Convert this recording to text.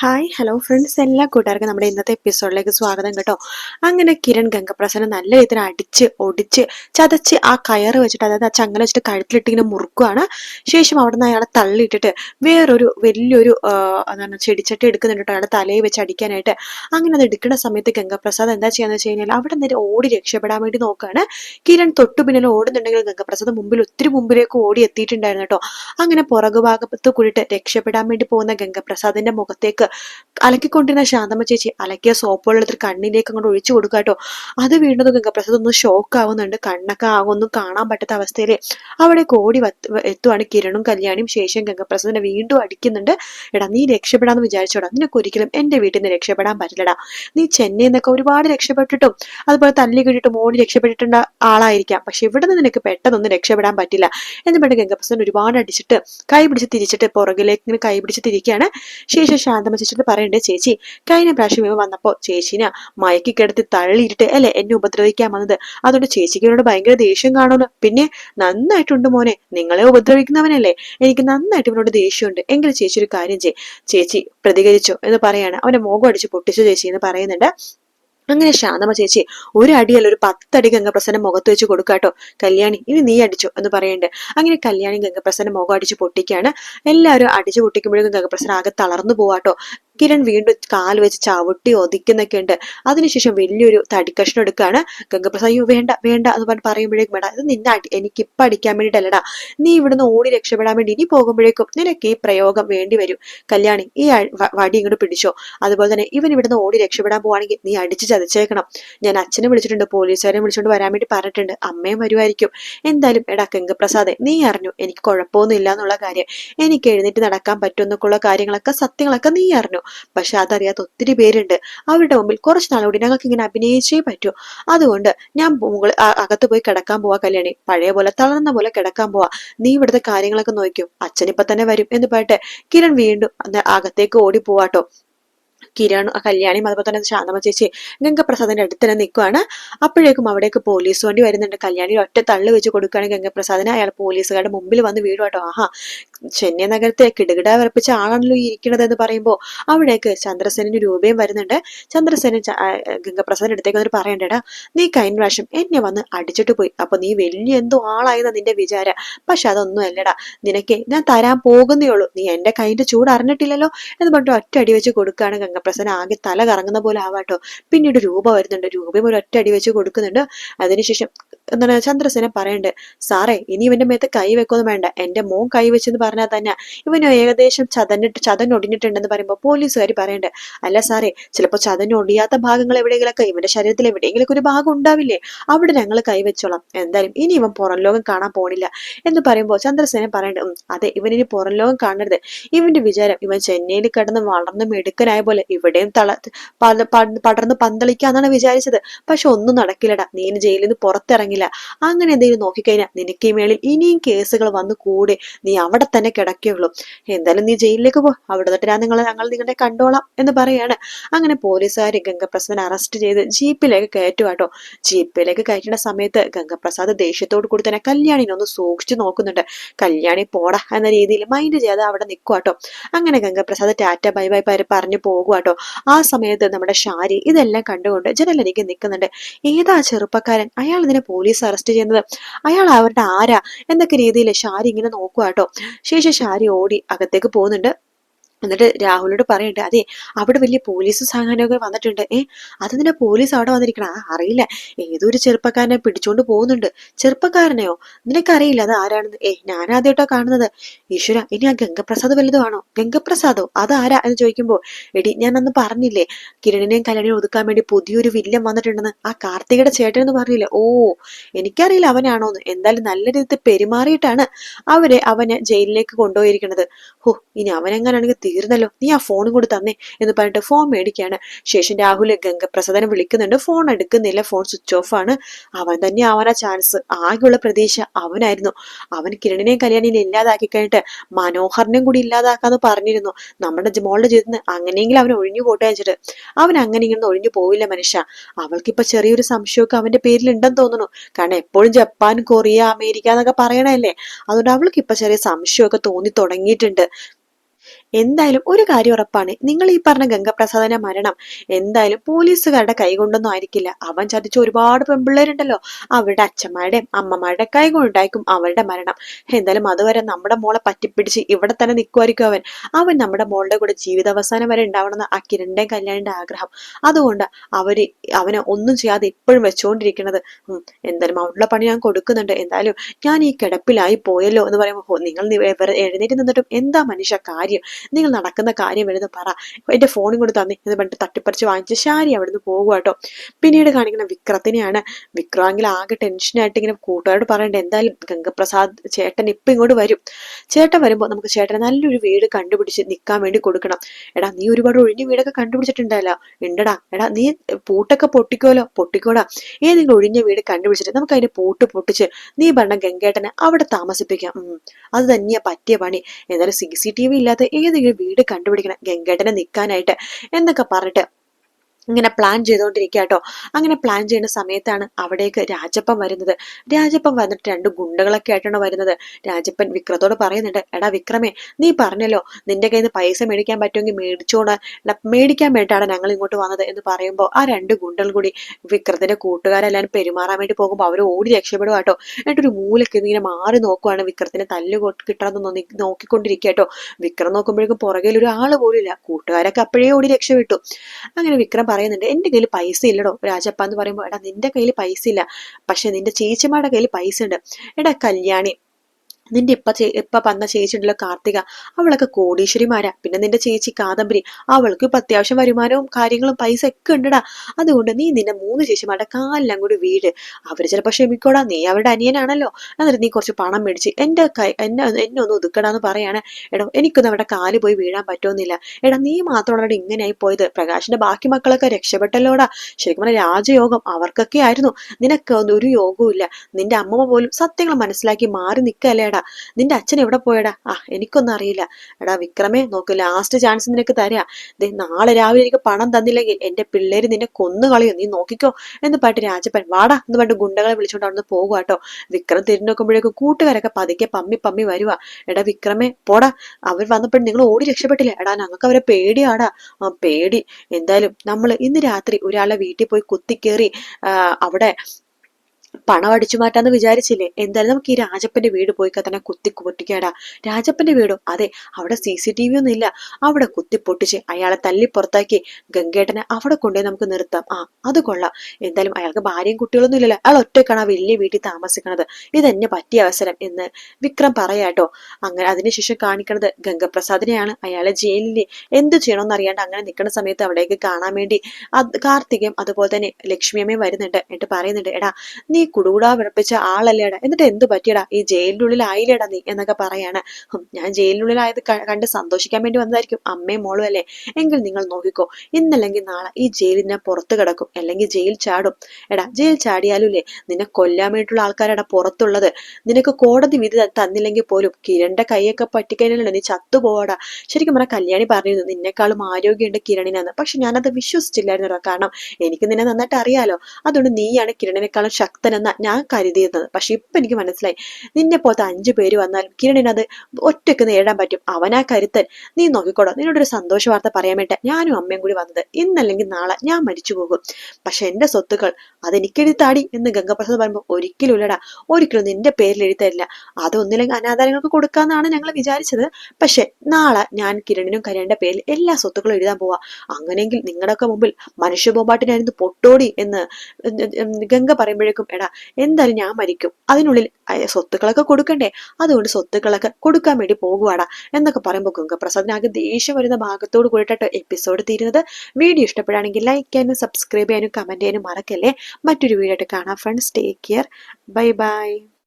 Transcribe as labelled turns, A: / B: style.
A: Hi hello friends എല്ലാ കൂട്ടുകാർക്കും നമ്മുടെ ഇന്നത്തെ എപ്പിസോഡിലേക്ക് സ്വാഗതം കേട്ടോ. അങ്ങനെ കിരൺ ഗംഗപ്രസനെ നല്ല രീതിയിൽ അടിച്ച് ഒടിച്ച് ചതച്ച് ആ കയറ് വെച്ചിട്ട് അതായത് ആ ചങ്ങല വെച്ചിട്ട് കഴുത്തിലിട്ട് ഇങ്ങനെ മുറുക്കുവാണ്. ശേഷം അവിടെ നിന്ന് അയാളെ തള്ളിയിട്ടിട്ട് വേറൊരു വലിയൊരു എന്താണ് ചെടിച്ചട്ടി എടുക്കുന്നുണ്ട് കേട്ടോ. അയാളെ തലയിൽ വെച്ച് അടിക്കാനായിട്ട്. അങ്ങനെ അത് എടുക്കുന്ന സമയത്ത് ഗംഗപ്രസാദ് എന്താ ചെയ്യാന്ന് വെച്ച് കഴിഞ്ഞാൽ അവിടെ നിന്ന് ഓടി രക്ഷപ്പെടാൻ വേണ്ടി നോക്കുകയാണ് കിരൺ തൊട്ടു പിന്നിൽ ഓടുന്നുണ്ടെങ്കിൽ ഗംഗപ്രസാദ് മുമ്പിൽ ഒത്തിരി മുമ്പിലേക്ക് ഓടി എത്തിയിട്ടുണ്ടായിരുന്നു കേട്ടോ. അങ്ങനെ പുറകുഭാഗത്ത് കൂടിയിട്ട് രക്ഷപ്പെടാൻ വേണ്ടി പോകുന്ന ഗംഗപ്രസാദിന്റെ മുഖത്തേക്ക് അലക്കിക്കൊണ്ടിരുന്ന ശാന്തമ്മ ചേച്ചി അലക്കിയ സോപ്പ് വെള്ളത്തിൽ കണ്ണിലേക്ക് അങ്ങോട്ട് ഒഴിച്ചു കൊടുക്കുക കേട്ടോ അത് വീണ്ടും ഗംഗപ്രസാദ് ഒന്ന് ഷോക്ക് ആവുന്നുണ്ട്. കണ്ണൊക്കെ ആകൊന്നും കാണാൻ പറ്റാത്ത അവസ്ഥയിൽ അവിടെ കോടി എത്തുവാണ് കിരണും കല്യാണിയും. ശേഷം ഗംഗപ്രസാദിനെ വീണ്ടും അടിക്കുന്നുണ്ട്. എടാ നീ രക്ഷപ്പെടാന്ന് വിചാരിച്ചോടാ. നിനക്ക് ഒരിക്കലും എന്റെ വീട്ടിൽ നിന്ന് രക്ഷപ്പെടാൻ പറ്റില്ലടാ. നീ ചെന്നൈയിൽ നിന്നൊക്കെ ഒരുപാട് രക്ഷപ്പെട്ടിട്ടും അതുപോലെ തല്ലി കിട്ടിയിട്ടും ഓടി രക്ഷപ്പെട്ടിട്ടുണ്ട ആളായിരിക്കാം. പക്ഷെ ഇവിടെ നിന്ന് നിനക്ക് പെട്ടെന്നൊന്നും രക്ഷപ്പെടാൻ പറ്റില്ല. എന്ന് പറഞ്ഞ് ഗംഗപ്രസാദൻ ഒരുപാട് അടിച്ചിട്ട് കൈ പിടിച്ച് തിരിച്ചിട്ട് പുറകിലേക്ക് ഇങ്ങനെ കൈ പിടിച്ച് തിരിക്കുകയാണ് ശേഷം ശാന്തമ്മ ചേച്ചിയോട് പറയണ്ടേ ചേച്ചി? കഴിഞ്ഞ പ്രാവശ്യം ഇവ വന്നപ്പോ ചേച്ചിനെ മയക്കി കിടത്തി തള്ളിയിട്ട് അല്ലെ എന്നെ ഉപദ്രവിക്കാൻ വന്നത്? അതുകൊണ്ട് ചേച്ചിക്ക് എന്നോട് ഭയങ്കര ദേഷ്യം കാണുമല്ലോ പിന്നെ നന്നായിട്ടുണ്ട് മോനെ നിങ്ങളെ ഉപദ്രവിക്കുന്നവനല്ലേ? എനിക്ക് നന്നായിട്ട് ഇവനോട് ദേഷ്യമുണ്ട്. എങ്കിൽ ചേച്ചി ഒരു കാര്യം ചെയ് ചേച്ചി പ്രതികരിച്ചോ എന്ന് പറയാണ്. അവന്റെ മുഖം അടിച്ച് പൊട്ടിച്ചു ചേച്ചി എന്ന് പറയുന്നുണ്ട്. അങ്ങനെ ശാന്തമ ചേച്ചി ഒരു അടിയല്ല ഒരു പത്തടി ഗംഗപ്രസന്ന മുഖത്ത് വെച്ച് കൊടുക്കാട്ടോ കല്യാണി ഇനി നീ അടിച്ചു എന്ന് പറയണ്ട്. അങ്ങനെ കല്യാണി ഗംഗപ്രസന്ന മുഖം അടിച്ച് പൊട്ടിക്കാണ്. എല്ലാവരും അടിച്ചു പൊട്ടിക്കുമ്പോഴേക്കും ഗംഗപ്രസൻ ആകെ തളർന്നു പോവാട്ടോ കിരൺ വീണ്ടും കാൽ വെച്ച് ചവിട്ടി ഒതിക്കുന്നൊക്കെ ഉണ്ട്. അതിനുശേഷം വലിയൊരു തടിക്കഷ്ണം എടുക്കുകയാണ്. ഗംഗപ്രസാദ് അയ്യോ വേണ്ട വേണ്ട എന്ന് പറഞ്ഞ് പറയുമ്പോഴേക്കും വേണ്ട ഇത് നിന്നെ എനിക്ക് ഇപ്പം അടിക്കാൻ വേണ്ടിയിട്ടല്ലടാ. നീ ഇവിടുന്ന് ഓടി രക്ഷപ്പെടാൻ വേണ്ടി ഇനി പോകുമ്പോഴേക്കും നിനക്ക് ഈ പ്രയോഗം വേണ്ടി വരും. കല്യാണി ഈ വടി ഇങ്ങോട്ട് പിടിച്ചോ. അതുപോലെ തന്നെ ഇവൻ ഇവിടുന്ന് ഓടി രക്ഷപ്പെടാൻ പോവാണെങ്കിൽ നീ അടിച്ച് ചതച്ചേക്കണം. ഞാൻ അച്ഛനെ വിളിച്ചിട്ടുണ്ട് പോലീസുകാരെ വിളിച്ചുകൊണ്ട് വരാൻ വേണ്ടി പറഞ്ഞിട്ടുണ്ട്. അമ്മയും വരുമായിരിക്കും. എന്തായാലും എടാ ഗംഗപ്രസാദെ നീ അറിഞ്ഞു. എനിക്ക് കുഴപ്പമൊന്നും ഇല്ല എന്നുള്ള കാര്യം. എനിക്ക് എഴുന്നേറ്റ് നടക്കാൻ പറ്റുമെന്നൊക്കെയുള്ള കാര്യങ്ങളൊക്കെ സത്യങ്ങളൊക്കെ നീ അറിഞ്ഞു. പക്ഷെ അതറിയാത്ത ഒത്തിരി പേരുണ്ട്. അവരുടെ മുമ്പിൽ കുറച്ച് നാളുകൂടി ഞങ്ങൾക്ക് ഇങ്ങനെ അഭിനയിച്ചേ പറ്റൂ. അതുകൊണ്ട് ഞാൻ മുകളിൽ അകത്ത് പോയി കിടക്കാൻ പോവാ കല്യാണി. പഴയ പോലെ തളർന്ന പോലെ കിടക്കാൻ പോവാ. നീ ഇവിടുത്തെ കാര്യങ്ങളൊക്കെ നോക്കും അച്ഛനിപ്പൊ തന്നെ വരും എന്ന് പറഞ്ഞിട്ട് കിരൺ വീണ്ടും അകത്തേക്ക് ഓടി പോവാട്ടോ. കിരൺ കല്യാണിയും അതുപോലെ തന്നെ ശാന്തമ ചേച്ചി ഗംഗപ്രസാദിന്റെ അടുത്ത് തന്നെ നിൽക്കുവാണ്. അപ്പോഴേക്കും അവിടേക്ക് പോലീസ് വണ്ടി വരുന്നുണ്ട്. കല്യാണി ഒറ്റ തള്ളു വെച്ച് കൊടുക്കുകയാണ് ഗംഗപ്രസാദിനെ അയാൾ പോലീസുകാരുടെ മുമ്പിൽ വന്ന് വീടുവാട്ടോ ആഹാ. ചെന്നൈ നഗരത്തെ കിടുകിട വിറപ്പിച്ച ആളാണല്ലോ ഈ ഇരിക്കുന്നത് എന്ന് പറയുമ്പോൾ അവിടേക്ക് ചന്ദ്രസേനന് രൂപയും വരുന്നുണ്ട്. ചന്ദ്രസേനൻ ഗംഗപ്രസാദിന്റെ അടുത്തേക്ക് വന്നിട്ട് പറയണ്ടേടാ നീ കഴിഞ്ഞ പ്രാവശ്യം എന്നെ വന്ന് അടിച്ചിട്ട് പോയി. അപ്പൊ നീ വലിയ എന്തോ ആളായെന്ന നിന്റെ വിചാരം. പക്ഷെ അതൊന്നും അല്ലടാ. നിനക്ക് ഞാൻ തരാൻ പോകുന്നേ ഉള്ളൂ. നീ എന്റെ കൈന്റെ ചൂട് അറിഞ്ഞിട്ടില്ലല്ലോ? എന്ന് പറഞ്ഞിട്ട് ഒറ്റ അടി വെച്ച് കൊടുക്കുകയാണ് ഗംഗപ്രസൻ ആകെ തല കറങ്ങുന്ന പോലെ ആവാട്ടോ. പിന്നീട് രൂപ വരുന്നുണ്ട്. രൂപയും ഒരു ഒറ്റ അടി വെച്ച് കൊടുക്കുന്നുണ്ട്. അതിനുശേഷം എന്താണ് ചന്ദ്രസേന പറയണ്ട് സാറേ ഇനി ഇവന്റെ മേത്ത് കൈ വെക്കൊന്നും വേണ്ട. എന്റെ മോൻ കൈ വെച്ചെന്ന് പറഞ്ഞാൽ തന്നെ ഇവന് ഏകദേശം ചതഞ്ഞിട്ട് ചതഞ്ഞൊടിഞ്ഞിട്ടുണ്ടെന്ന് പറയുമ്പോൾ പോലീസുകാർ പറയണ്ട് അല്ല സാറേ ചിലപ്പോൾ ചതഞ്ഞൊടിയാത്ത ഭാഗങ്ങൾ എവിടെയെങ്കിലൊക്കെ ഇവന്റെ ശരീരത്തിൽ എവിടെയെങ്കിലും ഒരു ഭാഗം ഉണ്ടാവില്ലേ അവിടെ ഞങ്ങൾ കൈവച്ചോളാം എന്തായാലും ഇനി ഇവൻ പുറം ലോകം കാണാൻ പോണില്ല എന്ന് പറയുമ്പോൾ ചന്ദ്രസേന പറയണ്ട് അതെ ഇവൻ ഇനി പുറം ലോകം കാണരുത് ഇവന്റെ വിചാരം ഇവൻ ചെന്നൈയിൽ കിടന്ന് വളർന്ന് മെടുക്കനായ പോലെ ഇവിടെയും തള പടർന്ന് പന്തളിക്കാന്നാണ് വിചാരിച്ചത് പക്ഷെ ഒന്നും നടക്കില്ലടാ നീ ജയിലിൽ നിന്ന് പുറത്തിറങ്ങില്ല അങ്ങനെ എന്തെങ്കിലും നോക്കിക്കഴിഞ്ഞാൽ നിനക്ക് ഈ മേളിൽ ഇനിയും കേസുകൾ വന്നു കൂടെ നീ അവിടെ തന്നെ കിടക്കുകയുള്ളൂ. എന്തായാലും നീ ജയിലിലേക്ക് പോ. അവിടെ തൊട്ട് ഞാൻ നിങ്ങളെ ഞങ്ങൾ നിങ്ങളെ കണ്ടോളാം എന്ന് പറയാണ്. അങ്ങനെ പോലീസുകാർ ഗംഗപ്രസാദിനെ അറസ്റ്റ് ചെയ്ത് ജീപ്പിലേക്ക് കയറ്റുവാട്ടോ ജീപ്പിലേക്ക് കയറ്റുന്ന സമയത്ത് ഗംഗപ്രസാദ് ദേഷ്യത്തോട് കൂടി തന്നെ കല്യാണിനെ ഒന്ന് സൂക്ഷിച്ചു നോക്കുന്നുണ്ട്. കല്യാണി പോടാ എന്ന രീതിയിൽ മൈൻഡ് ചെയ്ത് അവിടെ നിൽക്കുവാട്ടോ അങ്ങനെ ഗംഗപ്രസാദ് ടാറ്റ ബൈ ബൈ പേര് പറഞ്ഞു പോകുവാട്ടോ ആ സമയത്ത് നമ്മുടെ ഷാരി ഇതെല്ലാം കണ്ടുകൊണ്ട് ജനലരികെ നിൽക്കുന്നുണ്ട്. ഏതാ ചെറുപ്പക്കാരൻ? അയാൾ ഇതിനെ പോലീസ് അറസ്റ്റ് ചെയ്യുന്നത്? അയാൾ അവരുടെ ആരാ? എന്നൊക്കെ രീതിയിൽ ഷാരി ഇങ്ങനെ നോക്കുവാട്ടോ ശേഷം ഷാരി ഓടി അകത്തേക്ക് പോകുന്നുണ്ട്. എന്നിട്ട് രാഹുലിനോട് പറയണ്ട് അതെ അവിടെ വലിയ പോലീസ് സംഘടനകൾ വന്നിട്ടുണ്ട്. ഏ അതെന്തിനാ പോലീസ് അവിടെ വന്നിരിക്കണം? ആ അറിയില്ല. ഏതൊരു ചെറുപ്പക്കാരനെ പിടിച്ചോണ്ട് പോകുന്നുണ്ട്. ചെറുപ്പക്കാരനെയോ? നിനക്കറിയില്ല അത് ആരാണെന്ന്. ഏ ഞാൻ ആദ്യമായിട്ടോ കാണുന്നത്. ഈശ്വര ഇനി ആ ഗംഗപ്രസാദ് വലുതുമാണോ ഗംഗപ്രസാദോ? അതാരാ എന്ന് ചോദിക്കുമ്പോൾ എടി ഞാൻ അന്ന് പറഞ്ഞില്ലേ കിരണിനെയും കല്യാണിയും ഒതുക്കാൻ വേണ്ടി പുതിയൊരു വില്ലൻ വന്നിട്ടുണ്ടെന്ന്. ആ കാർത്തികയുടെ ചേട്ടൻ എന്ന് പറഞ്ഞില്ലേ? ഓ എനിക്കറിയില്ല അവനാണോ എന്ന് എന്തായാലും നല്ല രീതിയിൽ പെരുമാറിയിട്ടാണ് അവരെ അവനെ ജയിലിലേക്ക് കൊണ്ടുപോയിരിക്കുന്നത് ഹോ ഇനി അവനെങ്ങനാണെങ്കിൽ തീർന്നല്ലോ. നീ ആ ഫോണും കൂടി തന്നേ എന്ന് പറഞ്ഞിട്ട് ഫോൺ മേടിക്കുകയാണ്. ശേഷം രാഹുൽ ഗംഗപ്രസാദനെ വിളിക്കുന്നുണ്ട്. ഫോൺ എടുക്കുന്നില്ല. ഫോൺ സ്വിച്ച് ഓഫ് ആണ്. അവൻ തന്നെ ആവാനാ ചാൻസ് ആകെയുള്ള പ്രതീക്ഷ അവനായിരുന്നു. അവൻ കിരണിനെയും കല്യാണിനെയും ഇല്ലാതാക്കി കഴിഞ്ഞിട്ട് മനോഹറിനെയും കൂടി ഇല്ലാതാക്കാന്ന് പറഞ്ഞിരുന്നു. നമ്മുടെ മോളുടെ ജീവിതത്തിൽ നിന്ന് അങ്ങനെയെങ്കിലും അവൻ ഒഴിഞ്ഞു പോട്ടെ വെച്ചിട്ട്. അവൻ അങ്ങനെ ഇങ്ങനെ ഒഴിഞ്ഞു പോവില്ല മനുഷ്യ. അവൾക്കിപ്പോ ചെറിയൊരു സംശയമൊക്കെ അവന്റെ പേരിൽ ഉണ്ടെന്ന് തോന്നുന്നു. കാരണം എപ്പോഴും ജപ്പാൻ കൊറിയ അമേരിക്ക എന്നൊക്കെ പറയണല്ലേ അതുകൊണ്ട് അവൾക്ക് ഇപ്പൊ ചെറിയ സംശയമൊക്കെ തോന്നി തുടങ്ങിയിട്ടുണ്ട്. എന്തായാലും ഒരു കാര്യം ഉറപ്പാണ്. നിങ്ങൾ ഈ പറഞ്ഞ ഗംഗപ്രസാദന്റെ മരണം എന്തായാലും പോലീസുകാരുടെ കൈ കൊണ്ടൊന്നും ആയിരിക്കില്ല. അവൻ ചതിച്ച ഒരുപാട് പെൺപിള്ളേരുണ്ടല്ലോ. അവരുടെ അച്ഛന്മാരുടെയും അമ്മമാരുടെ കൈ കൊണ്ടായിരിക്കും അവരുടെ മരണം. എന്തായാലും അതുവരെ നമ്മുടെ മോളെ പറ്റിപ്പിടിച്ച് ഇവിടെ തന്നെ നിൽക്കുമായിരിക്കും അവൻ. അവൻ നമ്മുടെ മോളുടെ കൂടെ ജീവിതാവസാനം വരെ ഉണ്ടാവണമെന്ന് ആ കിരണിന്റെയും കല്യാണിന്റെ ആഗ്രഹം. അതുകൊണ്ട് അവർ അവനെ ഒന്നും ചെയ്യാതെ ഇപ്പോഴും വെച്ചുകൊണ്ടിരിക്കുന്നത് എന്തായാലും അവളുടെ പണി ഞാൻ കൊടുക്കുന്നുണ്ട്. എന്തായാലും ഞാൻ ഈ കിടപ്പിലായി പോയല്ലോ എന്ന് പറയുമ്പോൾ നിങ്ങൾ എഴുന്നേറ്റ് നിന്നിട്ടും എന്താ മനുഷ്യ കാര്യം? നിങ്ങൾ നടക്കുന്ന കാര്യം എഴുതി പറ. എന്റെ ഫോണും കൂടി തന്നെ എന്ന് പറഞ്ഞിട്ട് തട്ടിപ്പറിച്ച് വാങ്ങിച്ച് ശാരി അവിടുന്ന് പോകുക കേട്ടോ. പിന്നീട് കാണിക്കുന്ന വിക്രത്തിനെയാണ് വിക്രമെങ്കിൽ ആകെ ടെൻഷനായിട്ട് ഇങ്ങനെ കൂട്ടുകാരോട് പറയേണ്ടത് എന്തായാലും ഗംഗപ്രസാദ് ചേട്ടൻ ഇപ്പം ഇങ്ങോട്ട് വരും. ചേട്ടൻ വരുമ്പോൾ നമുക്ക് ചേട്ടൻ നല്ലൊരു വീട് കണ്ടുപിടിച്ച് നിൽക്കാൻ വേണ്ടി കൊടുക്കണം. എടാ നീ ഒരുപാട് ഒഴിഞ്ഞ വീടൊക്കെ കണ്ടുപിടിച്ചിട്ടുണ്ടല്ലോ ഉണ്ടടാ എടാ നീ പൂട്ടൊക്കെ പൊട്ടിക്കോലോ? പൊട്ടിക്കോടാ. ഏതെങ്കിലും ഒഴിഞ്ഞ വീട് കണ്ടുപിടിച്ചിട്ട് നമുക്ക് അതിന്റെ പൂട്ട് പൊട്ടിച്ച് നീ പറഞ്ഞ ഗംഗേട്ടനെ അവിടെ താമസിപ്പിക്കാം. അത് തന്നെയാ പറ്റിയ പണി. എന്നാലും സി സി ടി വി ഇല്ലാത്ത ഏതെങ്കിലും വീട് കണ്ടുപിടിക്കണം ഗംഗേട്ടനെ നിൽക്കാനായിട്ട് എന്നൊക്കെ പറഞ്ഞിട്ട് ഇങ്ങനെ പ്ലാൻ ചെയ്തുകൊണ്ടിരിക്കുക കേട്ടോ അങ്ങനെ പ്ലാൻ ചെയ്യുന്ന സമയത്താണ് അവിടേക്ക് രാജപ്പൻ വരുന്നത്. രാജപ്പൻ വന്നിട്ട് രണ്ട് ഗുണ്ടകളൊക്കെ ആയിട്ടാണ് വരുന്നത്. രാജപ്പൻ വിക്രത്തോട് പറയുന്നുണ്ട് എടാ വിക്രമേ നീ പറഞ്ഞല്ലോ നിന്റെ കയ്യിൽ നിന്ന് പൈസ മേടിക്കാൻ പറ്റുമെങ്കിൽ മേടിച്ചോണ. മേടിക്കാൻ വേണ്ടിയിട്ടാണ് ഞങ്ങൾ ഇങ്ങോട്ട് വന്നത്. എന്ന് പറയുമ്പോൾ ആ രണ്ട് ഗുണ്ടകൾ കൂടി വിക്രത്തിന്റെ കൂട്ടുകാരെല്ലാവരും പെരുമാറാൻ വേണ്ടി പോകുമ്പോൾ അവർ ഓടി രക്ഷപ്പെടുക കേട്ടോ എന്നിട്ടൊരു മൂലക്ക് ഇങ്ങനെ മാറി നോക്കുവാണ് വിക്രത്തിന് തല്ല് കിട്ടണമെന്ന് നോക്കിക്കൊണ്ടിരിക്കുക കേട്ടോ വിക്രം നോക്കുമ്പോഴേക്കും പുറകിൽ ഒരു ആൾ പോലും ഇല്ല. കൂട്ടുകാരൊക്കെ അപ്പോഴേ ഓടി രക്ഷപ്പെട്ടു. അങ്ങനെ വിക്രം പറയുന്നുണ്ട് എന്റെ കയ്യിൽ പൈസ ഇല്ലടോ രാജപ്പ എന്ന് പറയുമ്പോൾ എടാ നിന്റെ കയ്യിൽ പൈസ ഇല്ല പക്ഷെ നിന്റെ ചേച്ചിമാരുടെ കയ്യിൽ പൈസ ഉണ്ട് എടാ കല്യാണി നിന്റെ ഇപ്പ ഇപ്പ വന്ന ചേച്ചി ഉണ്ടല്ലോ കാർത്തിക. അവളൊക്കെ കോടീശ്വരിമാരാ. പിന്നെ നിന്റെ ചേച്ചി കാദംബരി. അവൾക്ക് ഇപ്പൊ അത്യാവശ്യം വരുമാനവും കാര്യങ്ങളും പൈസ ഒക്കെ ഉണ്ടടാ. അതുകൊണ്ട് നീ നിന്റെ മൂന്ന് ചേച്ചിമാരുടെ കാലിലും കൂടി വീട് അവർ ചിലപ്പോ ക്ഷമിക്കോടാ. നീ അവരുടെ അനിയനാണല്ലോ. എന്നിട്ട് നീ കുറച്ച് പണം മേടിച്ച് എന്റെ കൈ എന്നെ എന്നെ ഒന്ന് ഒതുക്കടാന്ന് പറയാണ്. എടോ എനിക്കൊന്നും അവരുടെ കാൽ പോയി വീഴാൻ പറ്റുമെന്നില്ല എടാ നീ മാത്രമാണ് അവിടെ ഇങ്ങനെയായി പോയത്? പ്രകാശിന്റെ ബാക്കി മക്കളൊക്കെ രക്ഷപ്പെട്ടല്ലോടാ. ശരിക്കും പറഞ്ഞ രാജയോഗം അവർക്കൊക്കെ ആയിരുന്നു. നിനക്ക് ഒരു യോഗവും ഇല്ല നിന്റെ അമ്മമ്മ പോലും സത്യങ്ങൾ മനസ്സിലാക്കി മാറി നിൽക്കല്ലേടാ. എടാ നിന്റെ അച്ഛൻ എവിടെ പോയടാ? ആ എനിക്കൊന്നും അറിയില്ല. എടാ വിക്രമേ നോക്ക് ലാസ്റ്റ് ചാൻസ് നിനക്ക് തരാ. ദേ നാളെ രാവിലെ എനിക്ക് പണം തന്നില്ലെങ്കിൽ എന്റെ പിള്ളേര് നിന്നെ കൊന്നു കളയും. നീ നോക്കിക്കോ. എന്ന് പാട്ട് രാജപ്പൻ വാടാ എന്ന് പറഞ്ഞിട്ട് ഗുണ്ടകളെ വിളിച്ചോണ്ട് അവിടുന്ന് പോകുക കേട്ടോ വിക്രം തിരിഞ്ഞു നോക്കുമ്പോഴേക്കും കൂട്ടുകാരൊക്കെ പതുക്കെ പമ്മി പമ്മി വരുക എടാ വിക്രമേ പോടാ. അവർ വന്നപ്പോൾ നിങ്ങൾ ഓടി രക്ഷപ്പെട്ടില്ലേ? എടാ ഞങ്ങൾക്ക് അവരെ പേടിയാടാ. ആ പേടി. എന്തായാലും നമ്മൾ ഇന്ന് രാത്രി ഒരാളെ വീട്ടിൽ പോയി കുത്തിക്കേറി അവിടെ പണം അടിച്ചു മാറ്റാന്ന് വിചാരിച്ചില്ലേ? എന്തായാലും നമുക്ക് ഈ രാജപ്പന്റെ വീട് പോയി തന്നെ കുത്തി പൊട്ടിക്കാടാ. രാജപ്പന്റെ വീടോ അതെ അവിടെ സി സി ടി വി ഒന്നും ഇല്ല. അവിടെ കുത്തി പൊട്ടിച്ച് അയാളെ തല്ലി പുറത്താക്കി ഗംഗേട്ടനെ അവിടെ കൊണ്ടുപോയി നമുക്ക് നിർത്താം. ആ അത് കൊള്ളാം. എന്തായാലും അയാൾക്ക് ഭാര്യയും കുട്ടികളൊന്നും ഇല്ലല്ലോ. അയാൾ ഒറ്റക്കാണ് ആ വലിയ വീട്ടിൽ താമസിക്കുന്നത് ഇതെന്നെ പറ്റിയ അവസരം എന്ന് വിക്രം പറയാട്ടോ. അങ്ങനെ അതിനുശേഷം കാണിക്കണത് ഗംഗപ്രസാദിനെയാണ്. അയാളെ ജയിലിൽ എന്ത് ചെയ്യണമെന്ന് അറിയാണ്ട് അങ്ങനെ നിൽക്കുന്ന സമയത്ത് അവിടേക്ക് കാണാൻ വേണ്ടി കാർത്തികയും അതുപോലെ തന്നെ ലക്ഷ്മിയമ്മയും വരുന്നുണ്ട്. എന്നിട്ട് പറയുന്നുണ്ട് എടാ നീ കുടുകൂടാ വിറപ്പിച്ച ആളല്ലേടാ? എന്നിട്ട് എന്ത് പറ്റിയടാ? ഈ ജയിലിനുള്ളിൽ ആയില്ലേടാ നീ എന്നൊക്കെ പറയാണ്. ഞാൻ ജയിലിനുള്ളിലായത് കണ്ട് സന്തോഷിക്കാൻ വേണ്ടി വന്നതായിരിക്കും അമ്മയും മോളും അല്ലേ? എങ്കിൽ നിങ്ങൾ നോക്കിക്കോ ഇന്നല്ലെങ്കിൽ നാളെ ഈ ജയിലിനെ പുറത്ത് കിടക്കും അല്ലെങ്കിൽ ജയിൽ ചാടും. എടാ ജയിൽ ചാടിയാലുല്ലേ നിന്നെ കൊല്ലാൻ വേണ്ടിയിട്ടുള്ള പുറത്തുള്ളത്. നിനക്ക് കോടതി വിധി തന്നില്ലെങ്കിൽ പോലും കിരണിന്റെ കൈയൊക്കെ പറ്റിക്കഴിഞ്ഞാലോ നീ ചത്തുപോവാടാ? ശരിക്കും പറഞ്ഞാൽ കല്യാണി പറഞ്ഞിരുന്നു നിന്നെക്കാളും ആരോഗ്യമുണ്ട് കിരണിനെന്ന്. പക്ഷെ ഞാനത് വിശ്വസിച്ചില്ലായിരുന്നു കാരണം എനിക്ക് നിന്നെ നന്നായിട്ട് അറിയാലോ. അതുകൊണ്ട് നീയാണ് കിരണിനേക്കാളും ശക്തൻ എന്ന ഞാൻ കരുതിയിരുന്നത്. പക്ഷെ ഇപ്പൊ എനിക്ക് മനസ്സിലായി. നിന്നെ പോലത്തെ അഞ്ചു പേര് വന്നാൽ കിരണിന് അത് ഒറ്റയ്ക്ക് നേടാൻ പറ്റും. അവനാ കരുത്തൻ. നീ നോക്കിക്കോടോ നിന്നോടൊരു സന്തോഷ വാർത്ത പറയാൻ വേണ്ടി ഞാനും അമ്മയും കൂടി വന്നത്. ഇന്നല്ലെങ്കിൽ നാളെ ഞാൻ മരിച്ചു പോകും. പക്ഷെ എന്റെ സ്വത്തുക്കൾ അതെനിക്കെഴുത്താടി എന്ന് ഗംഗപ്രസാദ് പറയുമ്പോൾ ഒരിക്കലും ഇല്ലടാ ഒരിക്കലും നിന്റെ പേരിൽ എഴുത്തരില്ല അതൊന്നില്ലെങ്കിൽ അനാഥാരങ്ങൾക്ക് കൊടുക്കാന്നാണ് ഞങ്ങൾ വിചാരിച്ചത്. പക്ഷെ നാളെ ഞാൻ കിരണിനും കരണിന്റെ പേരിൽ എല്ലാ സ്വത്തുക്കളും എഴുതാൻ പോവാ. അങ്ങനെയെങ്കിൽ നിങ്ങളുടെയൊക്കെ മുമ്പിൽ മനുഷ്യബോമ്പാട്ടിനായിരുന്നു പൊട്ടോടി എന്ന് ഗംഗ പറയുമ്പോഴേക്കും എടാ എന്തായാലും ഞാൻ മരിക്കും. അതിനുള്ളിൽ സ്വത്തുക്കളൊക്കെ കൊടുക്കണ്ടേ? അതുകൊണ്ട് സ്വത്തുക്കളൊക്കെ കൊടുക്കാൻ വേണ്ടി പോകുവാടാ. എന്നൊക്കെ പറയുമ്പോൾ ഗംഗപ്രസാദിനാകെ ദേഷ്യം വരുന്ന ഭാഗത്തോട് കൂടിയിട്ടാണ് എപ്പിസോഡ് തീരുന്നത്. വീഡിയോ ഇഷ്ടപ്പെടുകയാണെങ്കിൽ ലൈക്ക് ചെയ്യാനും സബ്സ്ക്രൈബ് ചെയ്യാനും കമന്റ് ചെയ്യാനും മറക്കല്ലേ? മറ്റൊരു വീഡിയോ ആയിട്ട് കാണാം friends take care bye bye